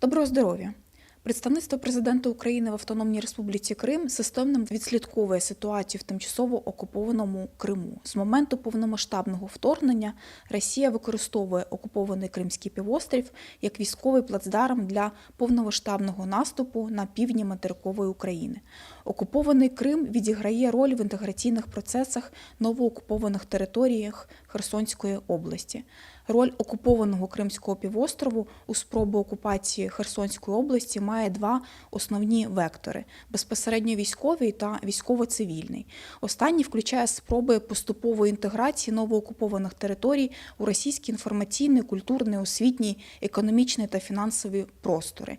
Доброго здоров'я! Представництво президента України в Автономній Республіці Крим системно відслідковує ситуацію в тимчасово окупованому Криму. З моменту повномасштабного вторгнення Росія використовує окупований Кримський півострів як військовий плацдарм для повномасштабного наступу на півдні материкової України. Окупований Крим відіграє роль в інтеграційних процесах новоокупованих територіях Херсонської області. Роль окупованого Кримського півострову у спробу окупації Херсонської області має два основні вектори: безпосередньо військовий та військово-цивільний. Останній включає спроби поступової інтеграції новоокупованих територій у російський інформаційний, культурний, освітній, економічний та фінансові простори.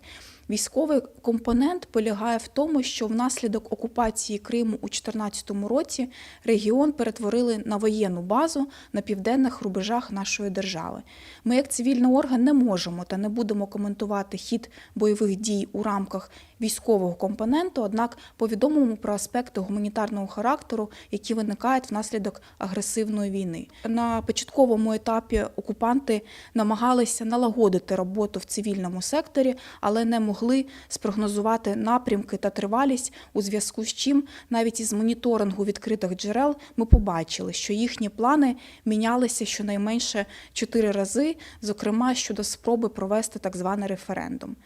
Військовий компонент полягає в тому, що внаслідок окупації Криму у 2014 році регіон перетворили на воєнну базу на південних рубежах нашої держави. Ми, як цивільний орган, не можемо та не будемо коментувати хід бойових дій у рамках військового компоненту, однак повідомимо про аспекти гуманітарного характеру, які виникають внаслідок агресивної війни. На початковому етапі окупанти намагалися налагодити роботу в цивільному секторі, але не могли спрогнозувати напрямки та тривалість, у зв'язку з чим навіть із моніторингу відкритих джерел ми побачили, що їхні плани мінялися щонайменше чотири рази, зокрема щодо спроби провести так званий референдум.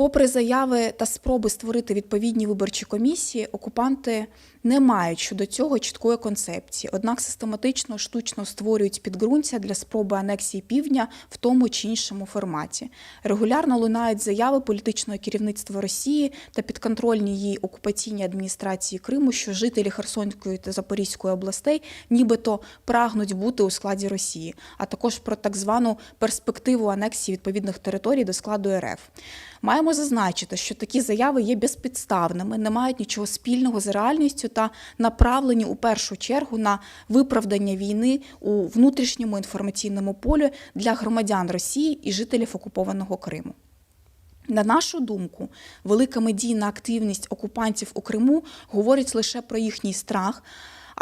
Попри заяви та спроби створити відповідні виборчі комісії, окупанти не мають щодо цього чіткої концепції, однак систематично штучно створюють підґрунтя для спроби анексії півдня в тому чи іншому форматі. Регулярно лунають заяви політичного керівництва Росії та підконтрольні їй окупаційній адміністрації Криму, що жителі Херсонської та Запорізької областей нібито прагнуть бути у складі Росії, а також про так звану перспективу анексії відповідних територій до складу РФ. Маємо зазначити, що такі заяви є безпідставними, не мають нічого спільного з реальністю та направлені у першу чергу на виправдання війни у внутрішньому інформаційному полі для громадян Росії і жителів окупованого Криму. На нашу думку, велика медійна активність окупантів у Криму говорить лише про їхній страх.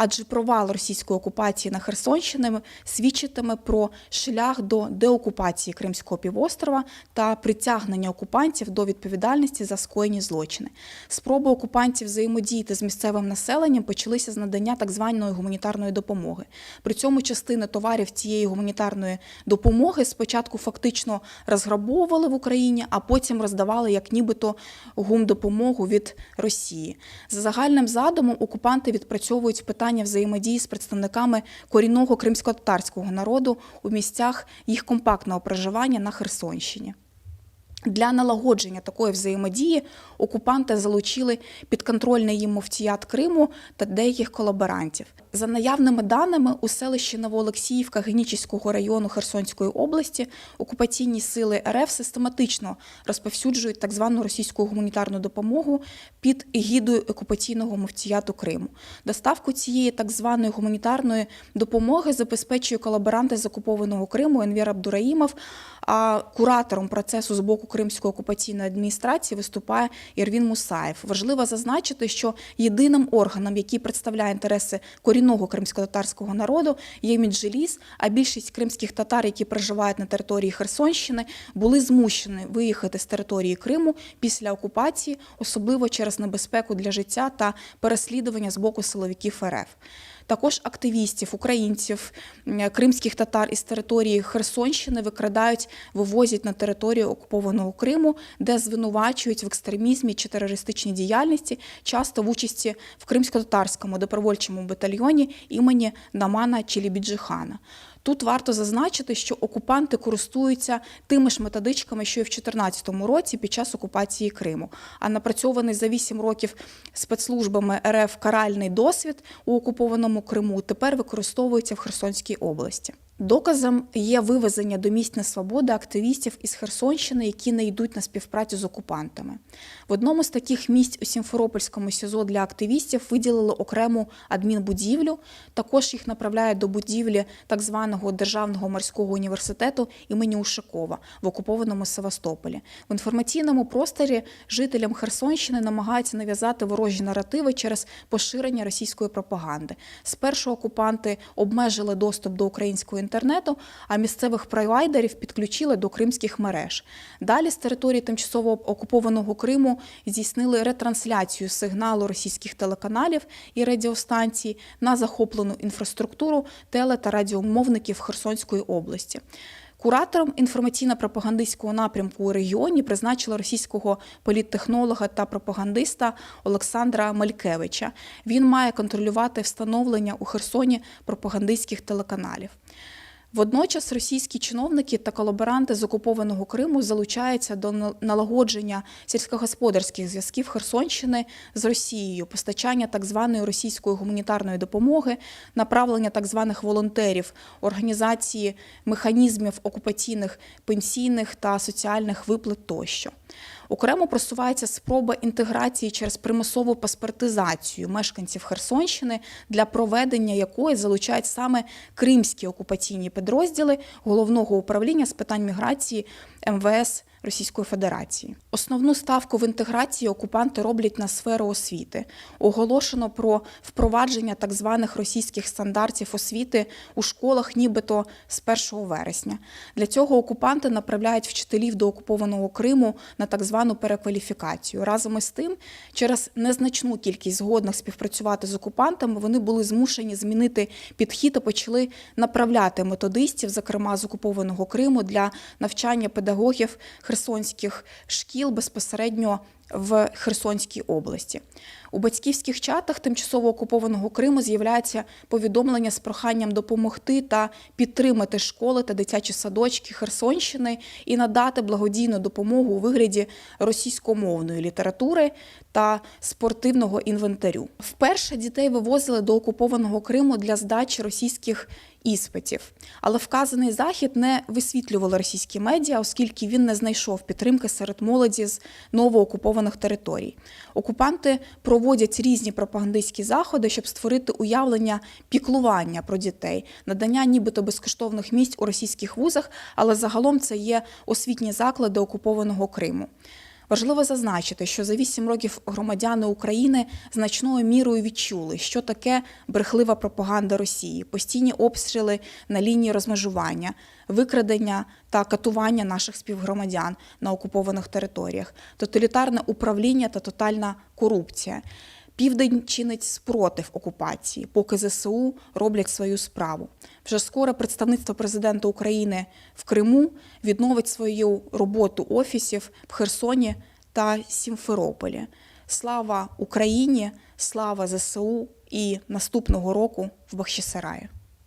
Адже провал російської окупації на Херсонщині свідчитиме про шлях до деокупації Кримського півострова та притягнення окупантів до відповідальності за скоєні злочини. Спроби окупантів взаємодіяти з місцевим населенням почалися з надання так званої гуманітарної допомоги. При цьому частини товарів цієї гуманітарної допомоги спочатку фактично розграбовували в Україні, а потім роздавали як нібито гумдопомогу від Росії. За загальним задумом окупанти відпрацьовують питання взаємодії з представниками корінного кримсько-татарського народу у місцях їх компактного проживання на Херсонщині. Для налагодження такої взаємодії окупанти залучили підконтрольний їм муфтіят Криму та деяких колаборантів. За наявними даними, у селищі Новоолексіївка Генічеського району Херсонської області окупаційні сили РФ систематично розповсюджують так звану російську гуманітарну допомогу під егідою окупаційного муфтіяту Криму. Доставку цієї так званої гуманітарної допомоги забезпечує колаборанти з окупованого Криму Енвір Абдураїмов, а куратором процесу з боку Кримської окупаційної адміністрації виступає Ірвін Мусаєв. Важливо зазначити, що єдиним органом, який представляє інтереси корінного кримсько-татарського народу, є Мінджеліс, а більшість кримських татар, які проживають на території Херсонщини, були змушені виїхати з території Криму після окупації, особливо через небезпеку для життя та переслідування з боку силовиків РФ. Також активістів, українців, кримських татар із території Херсонщини викрадають, вивозять на територію окупованого Криму, де звинувачують в екстремізмі чи терористичній діяльності, часто в участі в кримсько-татарському добровольчому батальйоні імені Намана Челібіджихана. Тут варто зазначити, що окупанти користуються тими ж методичками, що і в 2014 році під час окупації Криму. А напрацьований за 8 років спецслужбами РФ каральний досвід у окупованому Криму тепер використовується в Херсонській області. Доказом є вивезення до місць несвободи активістів із Херсонщини, які не йдуть на співпрацю з окупантами. В одному з таких місць у Сімферопольському СІЗО для активістів виділили окрему адмінбудівлю. Також їх направляють до будівлі так званого Державного морського університету імені Ушакова в окупованому Севастополі. В інформаційному просторі жителям Херсонщини намагаються нав'язати ворожі наративи через поширення російської пропаганди. Спершу окупанти обмежили доступ до української інтернету, а місцевих провайдерів підключили до кримських мереж. Далі з території тимчасово окупованого Криму здійснили ретрансляцію сигналу російських телеканалів і радіостанцій на захоплену інфраструктуру теле та радіомовників Херсонської області. Куратором інформаційно-пропагандистського напрямку у регіоні призначили російського політтехнолога та пропагандиста Олександра Малькевича. Він має контролювати встановлення у Херсоні пропагандистських телеканалів. Водночас російські чиновники та колаборанти з окупованого Криму залучаються до налагодження сільськогосподарських зв'язків Херсонщини з Росією, постачання так званої російської гуманітарної допомоги, направлення так званих волонтерів, організації механізмів окупаційних пенсійних та соціальних виплат тощо. Окремо просувається спроба інтеграції через примусову паспортизацію мешканців Херсонщини, для проведення якої залучають саме кримські окупаційні підрозділи головного управління з питань міграції МВС Російської Федерації. Основну ставку в інтеграції окупанти роблять на сферу освіти. Оголошено про впровадження так званих російських стандартів освіти у школах, нібито з 1 вересня. Для цього окупанти направляють вчителів до окупованого Криму на так звану перекваліфікацію. Разом із тим, через незначну кількість згодних співпрацювати з окупантами, вони були змушені змінити підхід і почали направляти методистів, зокрема з окупованого Криму, для навчання педагогів херсонських шкіл безпосередньо в Херсонській області. У батьківських чатах тимчасово окупованого Криму з'являється повідомлення з проханням допомогти та підтримати школи та дитячі садочки Херсонщини і надати благодійну допомогу у вигляді російськомовної літератури та спортивного інвентарю. Вперше дітей вивозили до окупованого Криму для здачі російських іспитів. Але вказаний захід не висвітлювали російські медіа, оскільки він не знайшов підтримки серед молоді з новоокупованих територій. Окупанти проводять різні пропагандистські заходи, щоб створити уявлення піклування про дітей, надання нібито безкоштовних місць у російських вузах, але загалом це є освітні заклади окупованого Криму. Важливо зазначити, що за вісім років громадяни України значною мірою відчули, що таке брехлива пропаганда Росії, постійні обстріли на лінії розмежування, викрадення та катування наших співгромадян на окупованих територіях, тоталітарне управління та тотальна корупція. Південь чинить спротив окупації, поки ЗСУ роблять свою справу. Вже скоро представництво президента України в Криму відновить свою роботу офісів в Херсоні та Сімферополі. Слава Україні! Слава ЗСУ і наступного року в Бахчисараї!